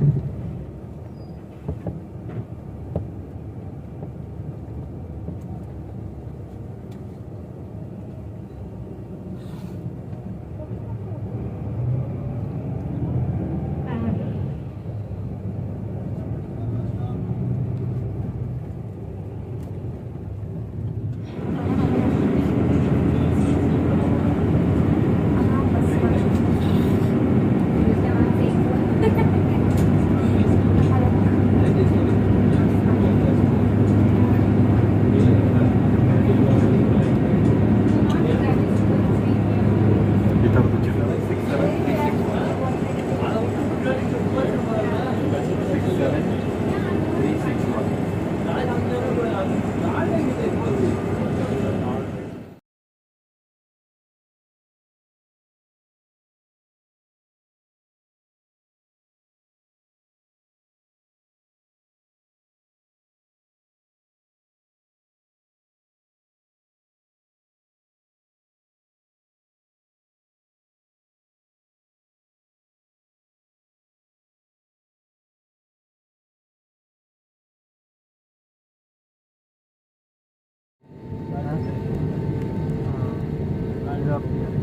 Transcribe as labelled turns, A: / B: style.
A: Thank you. తరపు వచ్చింది Yeah.